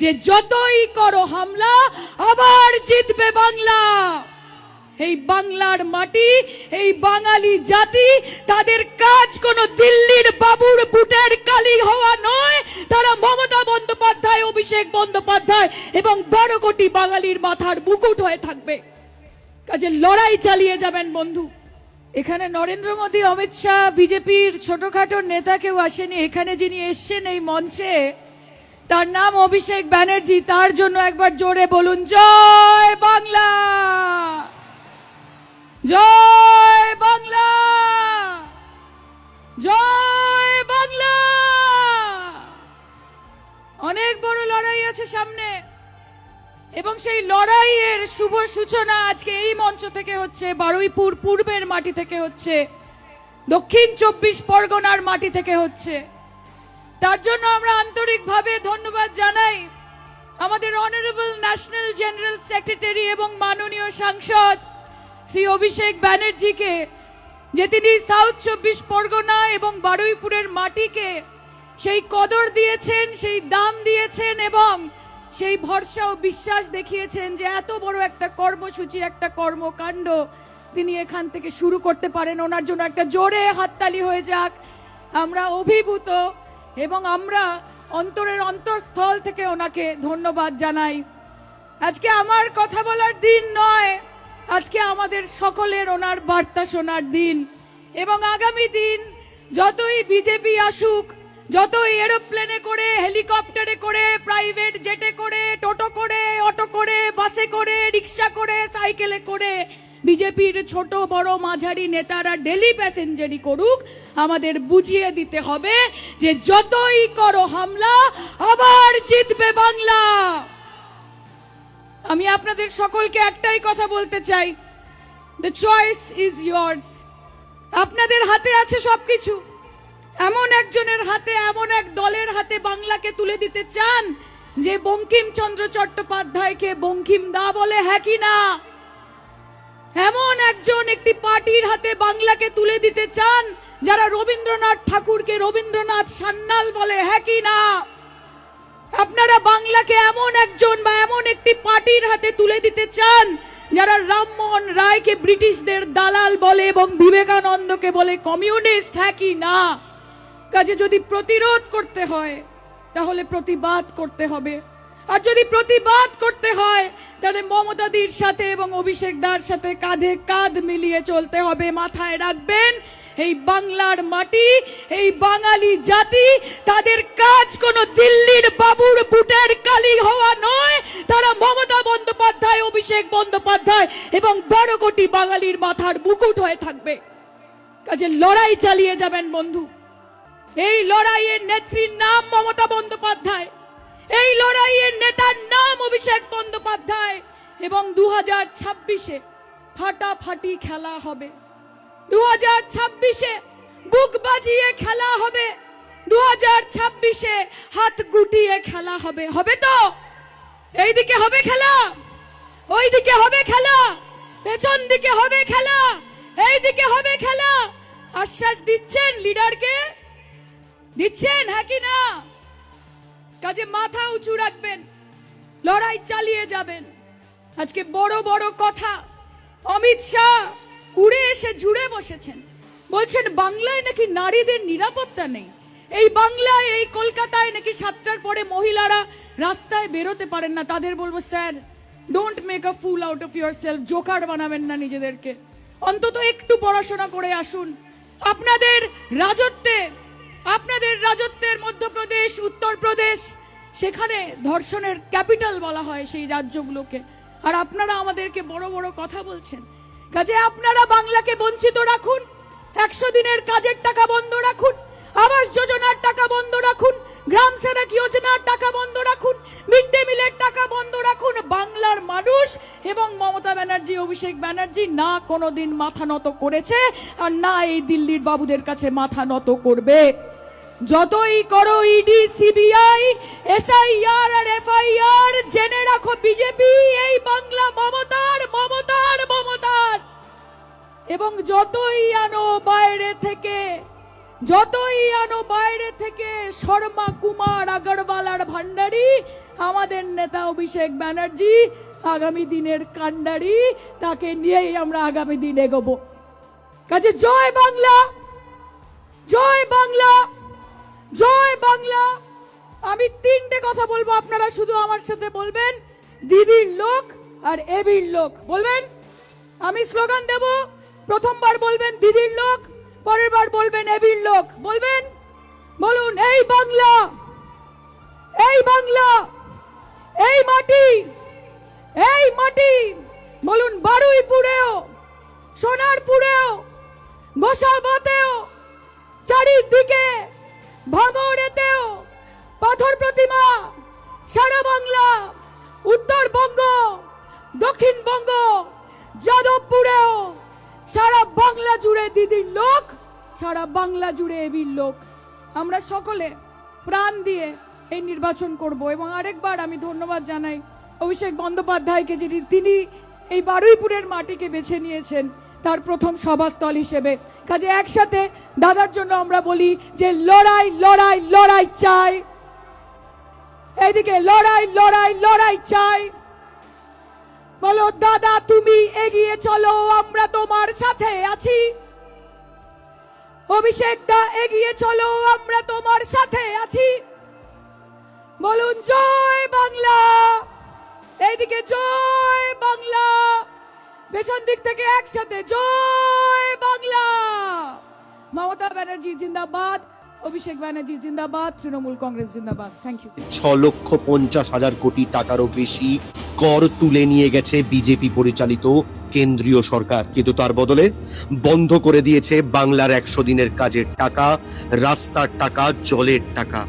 যে যতই করো হামলা, আবার জিতবে বাংলা। এই বাংলার মাটি, এই বাঙালি জাতি, তাদের কাজ কোনো দিল্লির বাবুর বুটের কালি হওয়া নয়। তারা মমতা বন্দ্যোপাধ্যায়, অভিষেক বন্দ্যোপাধ্যায় এবং বারো কোটি বাঙালির মাথার মুকুট হয়ে থাকবে। কাজে লড়াই চালিয়ে যাবেন বন্ধু। এখানে নরেন্দ্র মোদী, অমিত শাহ, বিজেপির ছোটখাটো নেতা কেউ আসেনি। এখানে যিনি এসছেন এই মঞ্চে তার নাম অভিষেক ব্যানার্জি, তার জন্য একবার জোরে বলুন, জয় বাংলা! জয় বাংলা! জয় বাংলা! অনেক বড় লড়াই আছে সামনে, এবং সেই লড়াইয়ের শুভ সূচনা আজকে এই মঞ্চ থেকে হচ্ছে, বারুইপুর পূর্বের মাটি থেকে হচ্ছে, দক্ষিণ চব্বিশ পরগনার মাটি থেকে হচ্ছে। তার জন্য আমরা আন্তরিকভাবে ধন্যবাদ জানাই আমাদের অনারেবল ন্যাশনাল জেনারেল সেক্রেটারি এবং মাননীয় সাংসদ শ্রী অভিষেক ব্যানার্জিকে, যে তিনি সাউথ চব্বিশ পরগনা এবং বারুইপুরের মাটিকে সেই কদর দিয়েছেন, সেই দাম দিয়েছেন এবং সেই ভরসা ও বিশ্বাস দেখিয়েছেন যে এত বড় একটা কর্মসূচি, একটা কর্মকাণ্ড তিনি এখান থেকে শুরু করতে পারেন। ওনার জন্য একটা জোরে হাততালি হয়ে যাক। আমরা অভিভূত এবং আমরা অন্তরের অন্তরস্থল থেকে ওনাকে ধন্যবাদ জানাই। আজকে আমার কথা বলার দিন নয়, আজকে আমাদের সকলের ওনার বার্তা শোনার দিন। এবং আগামী দিন যতই বিজেপি আসুক, যতই এরোপ্লেনে করে, হেলিকপ্টারে করে, প্রাইভেট জেটে করে, টোটো করে, অটো করে, বাসে করে, রিক্সা করে, সাইকেলে করে বিজেপির ছোট বড় মাঝারি নেতারা ডেলি প্যাসেঞ্জারি করুক, আমাদের বুঝিয়ে দিতে হবে যে যতই করো হামলা, আবার জিতবে বাংলা। আমি আপনাদের সকলকে একটাই কথা বলতে চাই দ্য চয়েস ইজ ইয়ার্স আপনাদের হাতে আছে সবকিছু। এমন একজনের হাতে, এমন এক দলের হাতে বাংলাকে তুলে দিতে চান, যে বঙ্কিমচন্দ্র চট্টোপাধ্যায়কে বঙ্কিম দা বলে হ্যাঁ কি না। এমন একজন একটি পার্টির হাতে বাংলাকে তুলে দিতে চান, যারা রবীন্দ্রনাথ ঠাকুরকে রবীন্দ্রনাথ সান্যাল বলে হ্যাঁ কি না? আপনারা বাংলাকে এমন একজন বা এমন একটি পার্টির হাতে তুলে দিতে চান, যারা রামমোহন রায়কে ব্রিটিশদের দালাল বলে এবং বিবেকানন্দকে বলে কমিউনিস্ট হ্যাঁ কি না? কাজে যদি প্রতিরোধ করতে হয়, তাহলে প্রতিবাদ করতে হবে। আর যদি প্রতিবাদ করতে হয়, তাহলে মমতাদির সাথে এবং অভিষেক দার সাথে কাঁধে কাঁধ মিলিয়ে চলতে হবে, মাথায় রাখবেন, এই বাংলার মাটি, এই বাঙালি জাতি, তাদের কাজ কোনো দিল্লির বাবুর বুটের কালি হওয়া নয়, তারা মমতা বন্দ্যোপাধ্যায়, অভিষেক বন্দ্যোপাধ্যায় এবং বারো কোটি বাঙালির মাথার মুকুট হয়ে থাকবে। কাজে লড়াই চালিয়ে যাবেন বন্ধু। এই লড়াইয়ের নেত্রীর নাম মমতা বন্দ্যোপাধ্যায়। এই লড়াইয়ের নেতার নাম অভিষেক বন্দ্যোপাধ্যায়, এবং দু হাজার ছাব্বিশে ফাটাফাটি খেলা হবে। দু হাজার ছাব্বিশে বুক বাজিয়ে খেলা হবে। দু হাজার ছাব্বিশে হাত গুটিয়ে খেলা হবে। হবে তো? এইদিকে হবে খেলা? ওইদিকে হবে খেলা? পেছন দিকে হবে খেলা? এইদিকে হবে খেলা? আশ্বাস দিচ্ছেন লিডারকে? দিচ্ছেন হ্যাঁ কি না? কাজে মাথা উঁচু রাখবেন, লড়াই চালিয়ে যাবেন। আজকে বড় বড় কথা, অমিত শাহ উড়ে এসে জুড়ে বসেছেন। বলছেন, বাংলায় নাকি নারীদের নিরাপত্তা নেই? এই বাংলায়, এই কলকাতায় নাকি সাতটার পরে মহিলারা রাস্তায় বেরোতে পারেন না। তাদের বলব, sir don't make a fool out of yourself joker বানাবেন না নিজেদেরকে। অন্তত একটু পড়াশোনা করে আসুন। আপনাদের রাজত্বে আপনাদের রাজত্বের মধ্যপ্রদেশ, উত্তরপ্রদেশ, সেখানে ধর্ষণের ক্যাপিটাল বলা হয় সেই রাজ্যগুলোকে। আর আপনারা আমাদেরকে বড় বড় কথা বলছেন। কাজে আপনারা বাংলাকে বঞ্চিত রাখুন, একশো দিনের কাজের টাকা বন্ধ রাখুন, আবাস যোজনার টাকা বন্ধ রাখুন, গ্রাম সেনাক যোজনার টাকা বন্ধ রাখুন, মিড ডে মিলের টাকা বন্ধ রাখুন, বাংলার মানুষ এবং মমতা ব্যানার্জি, অভিষেক ব্যানার্জি না কোনোদিন মাথা নত করেছে আর না এই দিল্লির বাবুদের কাছে মাথা নত করবে। যতই করো ইডি সিবিআই এসআইআর আর এফআইআর জেনে রাখো বিজেপি এই বাংলা মমতার মমতার মমতার। এবং যতই আনো বাইরে থেকে, যতই আনো বাইরে থেকে শর্মা, কুমার, আগরওয়াল আর ভান্ডারি, আমাদের নেতা অভিষেক ব্যানার্জি আগামী দিনের কাণ্ডারি, তাকে নিয়েই আমরা আগামী দিন এগোবো। কাজে জয় বাংলা! জয় বাংলা! জয় বাংলা। আমি তিনটে কথা বলব, আপনারা শুধু আমার সাথে বলবেন। দিদির লোক আর এবির লোক, বলবেন? আমি স্লোগান দেব, প্রথমবার বলবেন দিদির লোক পরের বার বলবেন এবির লোক, বলবেন? বলুন, এই বাংলা এই বাংলা, এই মাটি এই মাটি, বলুন, বারুইপুরেও, সোনারপুরেও, গোসাবাতেও, চারিদিকে ভাঙড়েতেও পাথর প্রতিমা, সারা বাংলা, উত্তরবঙ্গ, দক্ষিণবঙ্গ, যাদবপুরেও সারা বাংলা জুড়ে দিদির লোক, সারা বাংলা জুড়ে এবির লোক। আমরা সকলে প্রাণ দিয়ে এই নির্বাচন করব এবং আরেকবার আমি ধন্যবাদ জানাই অভিষেক বন্দ্যোপাধ্যায়কে, যিনি তিনি এই বারুইপুরের মাটিকে বেছে নিয়েছেন। তার প্রথম সভাস্থল হিসেবে। কাজে একসাথে দাদার জন্য আমরা বলি যে, লড়াই লড়াই লড়াই চাই। এইদিকে, লড়াই লড়াই লড়াই চাই। বলো, দাদা, তুমি এগিয়ে চলো, আমরা তোমার সাথে আছি। অভিষেক দা, এগিয়ে চলো, আমরা তোমার সাথে আছি। বলুন, জয় বাংলা। এইদিকে, জয় বাংলা। পেছন দিক থেকে একসাথে। জয় বাংলা! মমতা ব্যানার্জি জিন্দাবাদ, অভিষেক ব্যানার্জি জিন্দাবাদ, তৃণমূল কংগ্রেস জিন্দাবাদ। থ্যাংক ইউ ছ লক্ষ পঞ্চাশ হাজার কোটি টাকারও বেশি কর তুলে নিয়ে গেছে বিজেপি পরিচালিত কেন্দ্রীয় সরকার। কিন্তু তার বদলে বন্ধ করে দিয়েছে বাংলার একশো দিনের কাজের টাকা, রাস্তার টাকা, জলের টাকা।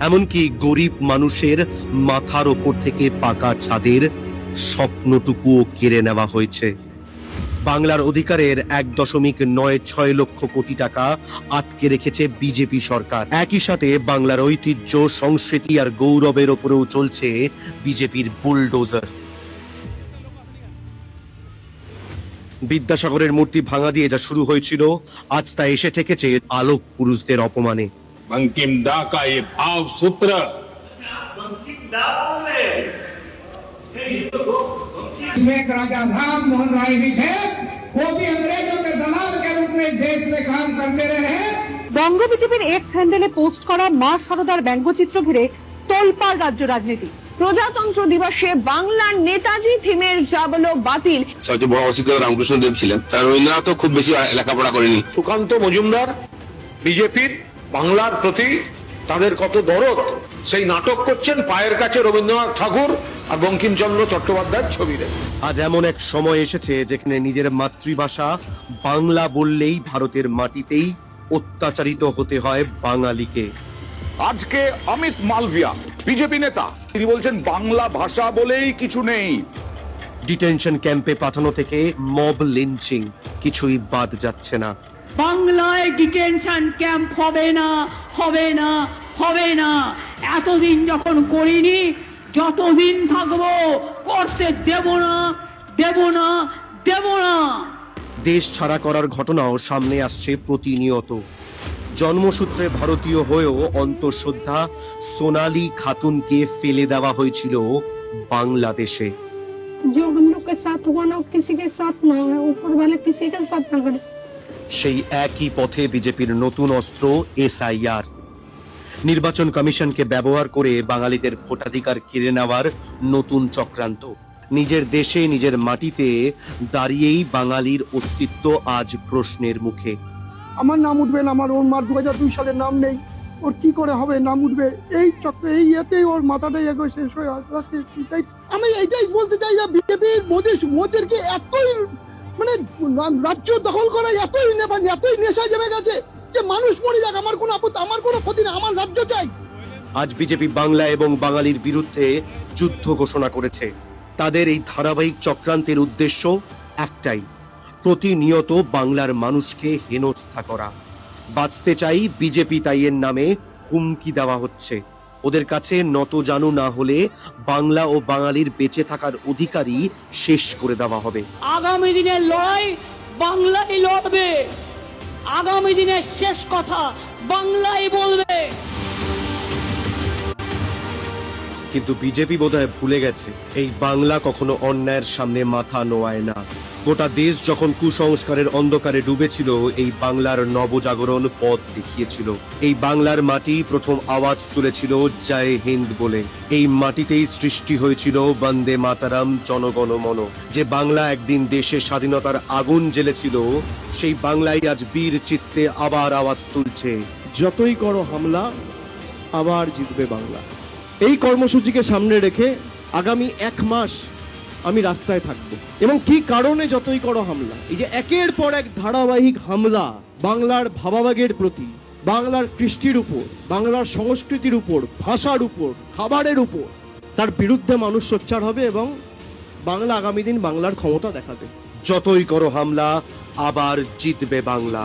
এমনকি গরিব মানুষের মাথার ওপর থেকে পাকা ছাদের স্বপ্নটুকুও কেড়ে নেওয়া হয়েছে। বাংলার অধিকারের এক দশমিক নয় ছয় লক্ষ কোটি টাকা আটকে রেখেছে বিজেপি সরকার। একই সাথে বাংলার ঐতিহ্য সংস্কৃতি আর গৌরবের ওপরেও চলছে বিজেপির বুলডোজার। বিদ্যাসাগরের মূর্তি ভাঙা দিয়ে যা শুরু হয়েছিল আজ তা এসে ঠেকেছে আলোক পুরুষদের অপমানে। বঙ্কিম দা কা এ ভাব সূত্র। में एक राजा राम मोहन राय भी थे वो भी अंग्रेजों के दलाल के रूप में इस देश में काम करते रहे हैं বঙ্গ বিজেপির এক্স হ্যান্ডেলে পোস্ট করা মা সারদার ব্যঙ্গচিত্র ঘিরে তোলপাড় রাজ্য রাজনীতি প্রজাতন্ত্র দিবসে বাংলার নেতাজি থিমের জাবলো বাতিল সবচেয়ে বড় অসিদ্ধ রামকৃষ্ণদেব ছিলেন তার রবীন্দ্রনাথও খুব বেশি লেখাপড়া করেনি সুকান্ত মজুমদার বিজেপির বাংলার প্রতি তাদের কত দরদ সেই নাটক করছেন পায়ের কাছে রবীন্দ্রনাথ ঠাকুর আর বঙ্কিমচন্দ্র চট্টোপাধ্যায়ের ছবি রেখে আজ এমন এক সময় এসেছে যেখানে নিজের মাতৃভাষা বাংলা বললেই ভারতের মাটিতেই অত্যাচারিত হতে হয় বাঙালিকে। আজকে অমিত মালভিয়া বিজেপি নেতা তিনি বলছেন বাংলা ভাষা বলেই কিছু নেই। ডিটেনশন ক্যাম্পে পাঠানো থেকে মব লিঞ্চিং কিছুই বাদ যাচ্ছে না। বাংলায় ডিটেনশন ক্যাম্প হবে না হবে না হবে না। এতদিন যখন করিনি যতদিন থাকবো করতে দেব না দেব না দেব না দেশ ছাড়া করার ঘটনাও সামনে আসছে প্রতিনিয়ত জন্মসূত্রে ভারতীয় হয়েও অন্তঃশ্রদ্ধা সোনালী খাতুনকে ফেলে দেওয়া হয়েছিল বাংলাদেশে जो हम लोग के साथ हुआ ना वो किसी के साथ ना हो ऊपर वाले किसी के साथ ना करे সেই একই পথে বিজেপির নতুন অস্ত্র এসআইআর নির্বাচন কমিশনকে ব্যবহার করে বাঙালিদের ভোটাধিকার কেড়ে নেওয়ার নতুন চক্রান্ত। নিজের দেশে, নিজের মাটিতে দাঁড়িয়েই বাঙালির অস্তিত্ব আজ প্রশ্নের মুখে। আমার নাম উঠবে না, আমার ওর মার দু হাজার দুই সালের নাম নেই। ওর কি করে হবে? নাম উঠবে। এই চক্রে, এই ইয়েতেই ওর মাথাটাই একবার শেষ হয়ে আস্তে আস্তে সুইসাইড আমি এইটাই বলতে চাই না, বিজেপির মোদি মোদিরকে এতই মানে রাজ্য দখল করা এতই নেবা এতই নেশা জমে গেছে? যে মানুষ মরে যাক আমার কোনো আপত্তি আমার কোনো ক্ষতি না আমার রাজ্য চাই। আজ বিজেপি বাংলা এবং বাঙালির বিরুদ্ধে যুদ্ধ ঘোষণা করেছে। তাদের এই ধারাবাহিক চক্রান্তের উদ্দেশ্য একটাই প্রতিনিয়ত বাংলার মানুষকে হেনস্থা করা। বাঁচতে চাই বিজেপি তাইয়ের নামে হুমকি দেওয়া হচ্ছে। ওদের কাছে নত জানু না হলে বাংলা ও বাঙালির বেঁচে থাকার অধিকারই শেষ করে দেওয়া হবে। আগামী দিনের লড়াই বাংলাই লড়বে। আগামী দিনের শেষ কথা বাংলায় বলবে। কিন্তু বিজেপি বোধহয় ভুলে গেছে, এই বাংলা কখনো অন্যায়ের সামনে মাথা নোয়ায় না। গোটা দেশ যখন কুসংস্কারের অন্ধকারে ডুবেছিল, এই বাংলার নবজাগরণ পথ দেখিয়েছিল। এই বাংলার মাটি প্রথম আওয়াজ তুলেছিল জয় হিন্দ বলে। এই মাটিতেই সৃষ্টি হয়েছিল বন্দে মাতারাম জনগণ মন যে বাংলা একদিন দেশে স্বাধীনতার আগুন জ্বেলেছিল, সেই বাংলাই আজ বীর চিত্তে আবার আওয়াজ তুলছে। যতই করো হামলা, আবার জিতবে বাংলা। এই কর্মসূচিকে সামনে রেখে আগামী এক মাস আমি রাস্তায় থাকব। এবং কি কারণে যতই করো হামলা? এই যে একের পর এক ধারাবাহিক হামলা বাংলার ভাবাবেগের প্রতি, বাংলার কৃষ্টির উপর, বাংলার সংস্কৃতির উপর, ভাষার উপর, খাবারের উপর, তার বিরুদ্ধে মানুষ সোচ্চার হবে এবং বাংলা আগামী দিন বাংলার ক্ষমতা দেখাবে। যতই করো হামলা, আবার জিতবে বাংলা।